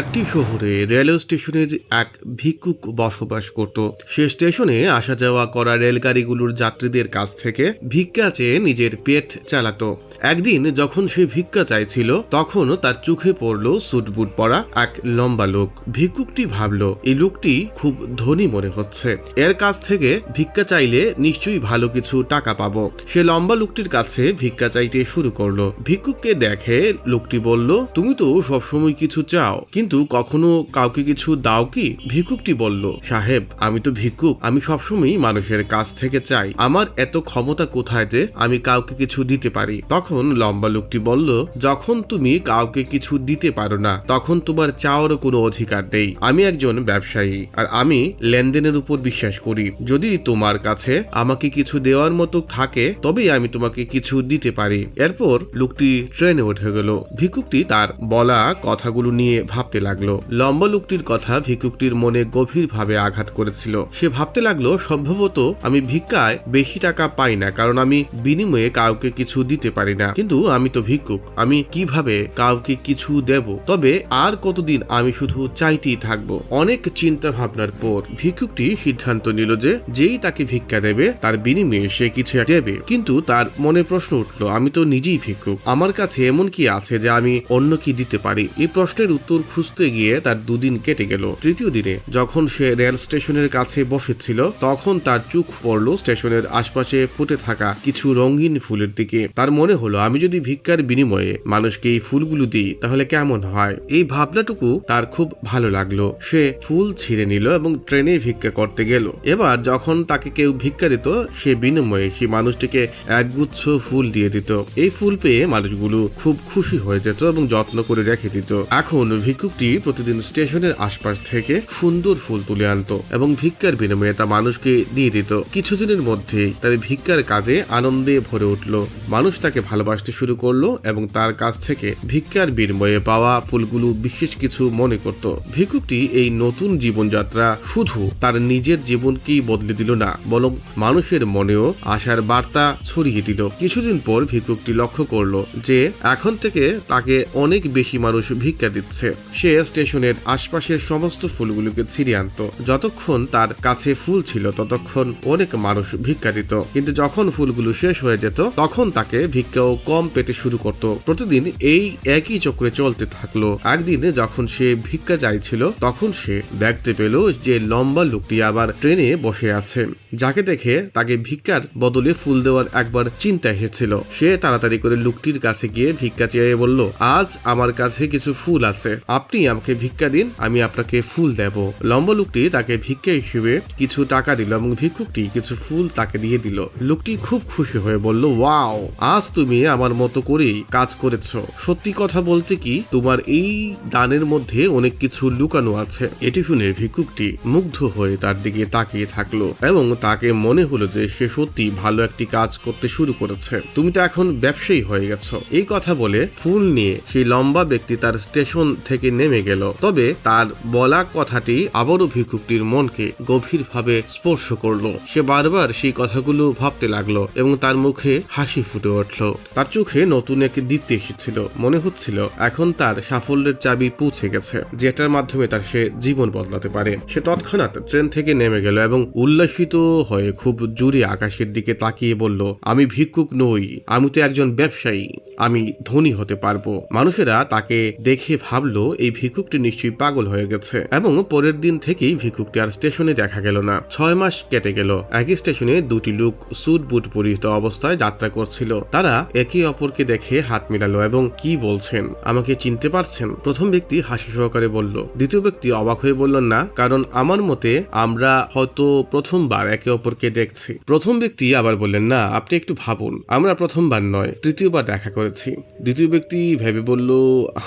একটি শহরে রেলওয়ে স্টেশনের এক ভিক্ষুক বসবাস করত। সে স্টেশনে আসা যাওয়া করা রেলগাড়িগুলোর যাত্রীদের কাছ থেকে ভিক্ষা চেয়ে নিজের পেট চালাতো। একদিন যখন সে ভিক্ষা চাইছিল, তখন তার চোখে পড়ল সুটবুট পরা এক লম্বা লোক। ভিক্ষুকটি ভাবল, এই লোকটি খুব ধনী মনে হচ্ছে। এর কাছ থেকে ভিক্ষা চাইলে নিশ্চয়ই ভালো কিছু টাকা পাবো। সে লম্বা লোকটির কাছে ভিক্ষা চাইতে শুরু করল। ভিক্ষুককে দেখে লোকটি বলল, তুমি তো সবসময় কিছু চাও কিন্তু কখনো কাউকে কিছু দাও কি? ভিক্ষুকটি বলল, সাহেব, আমি তো ভিক্ষুক। আমি সবসময় মানুষের কাছ থেকে চাই। আমার এত ক্ষমতা কোথায় যে আমি কাউকে কিছু দিতে পারি? তখন লম্বা লোকটি বলল, যখন তুমি কাউকে কিছু দিতে পারো না, তখন তোমার চাওয়ারও কোনো অধিকার নেই। আমি একজন ব্যবসায়ী আর আমি লেনদেনের উপর বিশ্বাস করি। যদি তোমার কাছে আমাকে কিছু দেওয়ার মতো থাকে, তবেই আমি তোমাকে কিছু দিতে পারি। এরপর লোকটি ট্রেনে উঠে গেল। ভিক্ষুকটি তার বলা কথাগুলো নিয়ে ভাবতে লাগল। লম্বা লোকটির কথা ভিক্ষুকটির মনে গভীরভাবে আঘাত করেছিল। সে ভাবতে লাগল, সম্ভবত আমি ভিক্ষায় বেশি টাকা পাই না, কারণ আমি বিনিময়ে কাউকে কিছু দিতে পারি না। কিন্তু আমি তো ভিক্ষুক, আমি কীভাবে কাউকে কিছু দেব? তবে আর কতদিন আমি শুধু চাইতেই থাকব? অনেক চিন্তা ভাবনার পর ভিক্ষুকটি সিদ্ধান্ত নিল যে, যেই তাকে ভিক্ষা দেবে, তার বিনিময়ে সে কিছু দেবে। কিন্তু তার মনে প্রশ্ন উঠল, আমি তো নিজেই ভিক্ষুক, আমার কাছে এমন কি আছে যে আমি অন্য কি দিতে পারি? এই প্রশ্নের উত্তর খুঁজতে গিয়ে তার দুদিন কেটে গেল। তৃতীয় দিনে যখন সে রেল স্টেশনের কাছে বসেছিল, তখন তার চোখ পড়ল স্টেশনের আশপাশে ফুটে থাকা কিছু রঙিন ফুলের দিকে। তার মনে হলো, আমি যদি ভিক্ষার বিনিময়ে মানুষকে এই ফুলগুলো দিই, তাহলে কেমন হয়? এই ভাবনাটুকু তার খুব ভালো লাগল। সে ফুল ছিঁড়ে নিল এবং ট্রেনে ভিক্ষা করতে গেল। এবার যখন তাকে কেউ ভিক্ষা দিত, সে বিনিময়ে সে মানুষটিকে একগুচ্ছ ফুল দিয়ে দিত। এই ফুল পেয়ে মানুষগুলো খুব খুশি হয়ে যেত এবং যত্ন করে রেখে দিত। এখন ভিক্ষুকটি প্রতিদিন স্টেশনের আশপাশ থেকে সুন্দর ফুল তুলে আনতো এবং ভিক্ষার বিনিময়ে তা মানুষকে দিয়ে দিত। কিছুদিনের মধ্যেই তার ভিক্ষার কাজে আনন্দে ভরে উঠল। মানুষ তাকে ভালোবাসতে শুরু করল এবং তার কাছ থেকে ভিক্ষার বিনিময়ে পাওয়া ফুলগুলো বিশেষ কিছু মনে করত। ভিক্ষুকটি এই নতুন জীবনযাত্রা শুধু তার নিজের জীবনকেই বদলে দিল না, বরং মানুষের মনেও আশার বার্তা ছড়িয়ে দিল। কিছুদিন পর ভিক্ষুকটি লক্ষ্য করল যে এখন থেকে তাকে অনেক বেশি মানুষ ভিক্ষা দিচ্ছে। সে স্টেশনের আশপাশের সমস্ত ফুলগুলোকে ছিঁড়ে আনতো। যতক্ষণ তার কাছে ফুল ছিল, ততক্ষণ অনেক মানুষ ভিক্ষা দিত। কিন্তু যখন ফুলগুলো শেষ হয়ে যেত, তখন তাকে ভিক্ষাও কম পেতে শুরু করত। প্রতিদিন এই একই চক্রে চলতে থাকল। একদিন যখন সে ভিক্ষা চাইছিল, তখন সে দেখতে পেল যে লম্বা লোকটি আবার ট্রেনে বসে আছে। যাকে দেখে তাকে ভিক্ষার বদলে ফুল দেওয়ার একবার চিন্তা এসেছিল। সে তাড়াতাড়ি করে লোকটির কাছে গিয়ে ভিক্ষা চেয়ে বলল, আজ আমার কাছে কিছু ফুল আছে। আপনি আমাকে ভিক্ষা দিন, আমি আপনাকে ফুল দেব। লম্বা লোকটি তাকে ভিক্ষা হিসেবে কিছু টাকা দিল এবং ভিক্ষুকটি কিছু ফুল তাকে দিয়ে দিল। লোকটি খুব খুশি হয়ে বলল, ওয়াও, আজ তুমি আমার মতো করেই কাজ করেছ। সত্যি কথা বলতে কি, তোমার এই দানের মধ্যে অনেক কিছু লুকানো আছে এটি শুনে ভিক্ষুকটি মুগ্ধ হয়ে তার দিকে তাকিয়ে থাকল এবং তাকে মনে হলো যে সে সত্যি ভালো একটি কাজ করতে শুরু করেছে। তুমি তো এখন ব্যবসায়ী হয়ে গেছো। এই কথা বলে ফুল নিয়ে সেই লম্বা ব্যক্তি তার স্টেশন থেকে নেমে গেল। তবে তার বলা কথাটি আবারও ভিক্ষুকটির মনকে গভীরভাবে স্পর্শ করল। সে বারবার সেই কথাগুলো ভাবতে লাগল এবং তার মুখে হাসি ফুটে উঠল। তার চোখে নতুন এক দীপ্তি এসেছিল। মনে হচ্ছিল এখন তার সাফল্যের চাবি পৌঁছে গেছে, যেটার মাধ্যমে তার সে জীবন বদলাতে পারে। সে তৎক্ষণাৎ ট্রেন থেকে নেমে গেল এবং উল্লাসিত হয়ে খুব জোরে আকাশের দিকে তাকিয়ে বলল, আমি ভিক্ষুক নই, আমি তো একজন ব্যবসায়ী, আমি ধনী হতে পারব। মানুষেরা তাকে দেখে ভাবলো এই ভিক্ষুকটি নিশ্চয়ই পাগল হয়ে গেছে। এবং পরের দিন থেকেই ভিক্ষুকটি আর স্টেশনে দেখা গেল না। ছয় মাস কেটে গেল। একই স্টেশনে দুটি লোক স্যুট বুট পরিহিত অবস্থায় যাত্রা করছিল। তারা একে অপরকে দেখে হাত মিলালো এবং কি বলছেন? আমাকে চিনতে পারছেন? প্রথম ব্যক্তি হাসি সহকারে বলল, দ্বিতীয় ব্যক্তি অবাক হয়ে বলল, না, কারণ আমার মতে আমরা হয়তো প্রথমবার একে অপরকে দেখছি। প্রথম ব্যক্তি আবার বললেন, না, আপনি একটু ভাবুন। আমরা প্রথমবার নয়, তৃতীয়বার দেখা করেছি। দ্বিতীয় ব্যক্তি ভেবে বলল,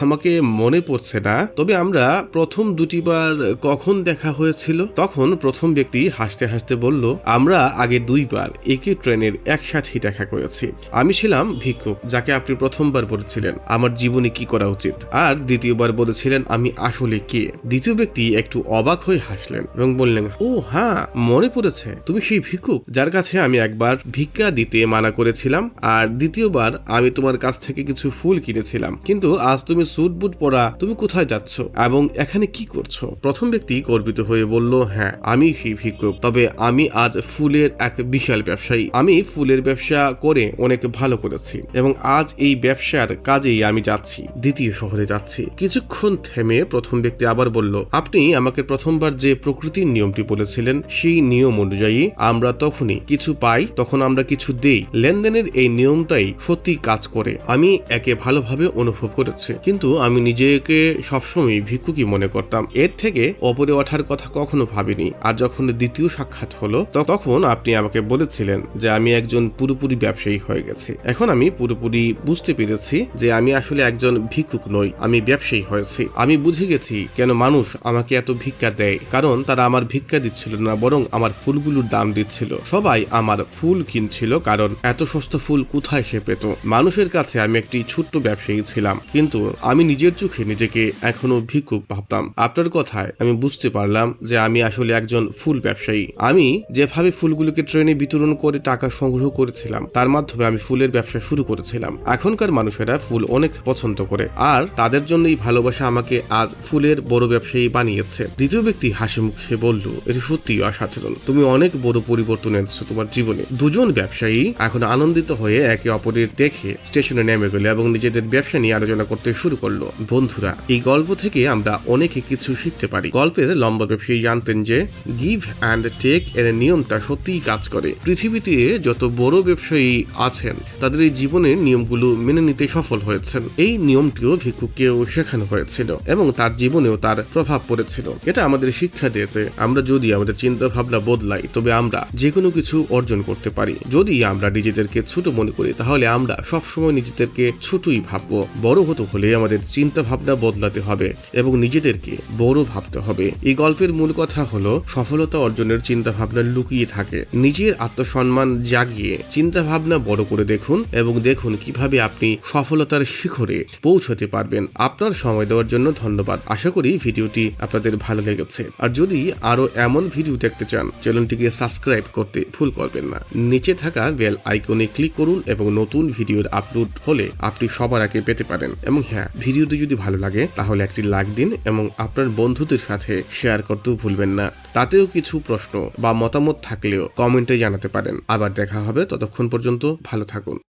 আমাকে মনে পড়ছে না। তবে আমরা প্রথম দুটিবার কখন দেখা হয়েছিল, তখন প্রথম ব্যক্তি হাসতে হাসতে বলল, আমরা আগে দুইবার একই ট্রেনের একসাথেই দেখা করেছি। আমি ছিলাম ভিক্ষুক, যাকে আপনি প্রথমবার বলেছিলেন। আমার জীবনে কি করা উচিত? আর দ্বিতীয়বার বলেছিলেন, আমি আসলে কে? দ্বিতীয় ব্যক্তি একটু অবাক হয়ে হাসলেন এবং বললেন, ও হ্যাঁ মনে পড়েছে। তুমি সেই ভিক্ষুক যার কাছে আমি একবার ভিক্ষা দিতে মানা করেছিলাম, আর দ্বিতীয়বার আমি তোমার কাছ থেকে কিছু ফুল কিনেছিলাম। কিন্তু আজ তুমি স্যুট বুট পরা, তুমি কোথায় কোথায় যাচ্ছ? এবং এখানে কি করছ? প্রথম ব্যক্তি গর্বিত হয়ে বলল হ্যাঁ আমি সেই ভিক্ষুক। তবে আমি আজ ফুলের এক বিশাল ব্যবসায়ী। আমি ফুলের ব্যবসা করে অনেক ভালো করেছি এবং আজ এই ব্যবসার কাজেই আমি যাচ্ছি, দ্বিতীয় শহরে যাচ্ছি। কিছুক্ষণ থেমে প্রথম ব্যক্তি আবার বলল, আপনি আমাকে প্রথমবার যে প্রকৃতির নিয়মটি বলেছিলেন, সেই নিয়ম অনুযায়ী আমরা তখনই কিছু পাই, তখন আমরা কিছু দেই। লেনদেনের এই নিয়মটাই সত্যি কাজ করে। আমি একে ভালোভাবে অনুভব করেছি। কিন্তু আমি নিজেকে সবসময় ভিক্ষুকই মনে করতাম। এর থেকে ওপরে ওঠার কথা কখনো ভাবিনি। আর যখন দ্বিতীয় সাক্ষাৎ হলো তখন আপনি আমাকে বলেছিলেন যে আমি একজন পুরোপুরি ব্যবসায়ী হয়ে গেছি। এখন আমি পুরোপুরি বুঝতে পেরেছি যে আমি আসলে একজন ভিক্ষুক নই, আমি ব্যবসায়ী হয়েছি। আমি বুঝে গেছি কেন মানুষ আমাকে এত ভিক্ষা দেয়, কারণ তারা আমার ভিক্ষা দিচ্ছিল না, বরং আমার ফুলগুলোর দাম দিচ্ছিল। সবাই আমার ফুল কিনছিল, কারণ এত সস্তা ফুল কোথায় সে পেত? মানুষের কাছে আমি একটি ছোট্ট ব্যবসায়ী ছিলাম, কিন্তু আমি নিজের চোখে নিজেকে এখনও ভিক্ষুক ভাবতাম। আপনার কথায় আমি বুঝতে পারলাম যে আমি আসলে একজন ফুল ব্যবসায়ী। আমি যেভাবে ফুলগুলোকে ট্রেনে বিতরণ করে টাকা সংগ্রহ করেছিলাম, তার মাধ্যমে আমি ফুলের ব্যবসা শুরু করেছিলাম। এখনকার মানুষেরা ফুল অনেক পছন্দ করে, আর তাদের জন্যই ভালোবাসা আমাকে আজ ফুলের বড় ব্যবসায়ী বানিয়েছে। দ্বিতীয় ব্যক্তি হাসি মুখে বলল, এটা সত্যিই অসাধারণ। তুমি অনেক বড় পরিবর্তন এনেছো তোমার জীবনে। দুজন ব্যবসায়ী এখন আনন্দিত হয়ে একে অপরের দেখে স্টেশনে নেমে গেল এবং নিজেদের ব্যবসা নিয়ে আলোচনা করতে শুরু করল। বন্ধুরা এই গল্প থেকে আমরা অনেকে কিছু শিখতে পারি। গল্পের লম্বা ব্যবসায়ী জানতেন যে গিভ অ্যান্ড টেক এর নিয়মটা সত্যিই কাজ করে। পৃথিবীতে যত বড় ব্যবসায়ী আছেন, তাদের এই জীবনের নিয়মগুলো মেনে নিতে সফল হয়েছেন। এই নিয়মটিও ভিক্ষুককেও শেখানো হয়েছিল এবং তার জীবনেও তার প্রভাব পড়েছিল। এটা আমাদের শিক্ষা দিয়েছে, আমরা যদি আমাদের চিন্তা ভাবনা বদলাই, তবে আমরা যে কোনো কিছু অর্জন করতে পারি। যদি আমরা নিজেদেরকে ছোট মনে করি, তাহলে আমরা সবসময় নিজেদেরকে ছোটই ভাববো। বড় হতে হলে আমাদের চিন্তা ভাবনা বদলাতে হবে এবং নিজেদেরকে বড় ভাবতে হবে। এই গল্পের মূল কথা হলো, সফলতা অর্জনের চিন্তা ভাবনা লুকিয়ে থাকে। নিজের আত্মসম্মান জাগিয়ে চিন্তা ভাবনা বড় করে দেখুন এবং দেখুন কীভাবে আপনি সফলতার শিখরে পৌঁছতে পারবেন। আপনার সময় দেওয়ার জন্য ধন্যবাদ। আশা করি ভিডিওটি আপনাদের ভালো লেগেছে। আর যদি আরও এমন ভিডিও দেখতে চান, চ্যানেলটিকে সাবস্ক্রাইব করতে ভুল করবেন না। নিচে থাকা বেল আইকনে ক্লিক করুন এবং নতুন ভিডিওর আপলোড হলে আপনি সবার আগে পেতে পারেন। এবং হ্যাঁ ভিডিওটি যদি ভালো লাগে তাহলে একটি লাইক দিন এবং আপনার বন্ধুদের সাথে শেয়ার করতেও ভুলবেন না। তাতেও কিছু প্রশ্ন বা মতামত থাকলেও কমেন্টে জানাতে পারেন। আবার দেখা হবে ততক্ষণ পর্যন্ত ভালো থাকুন।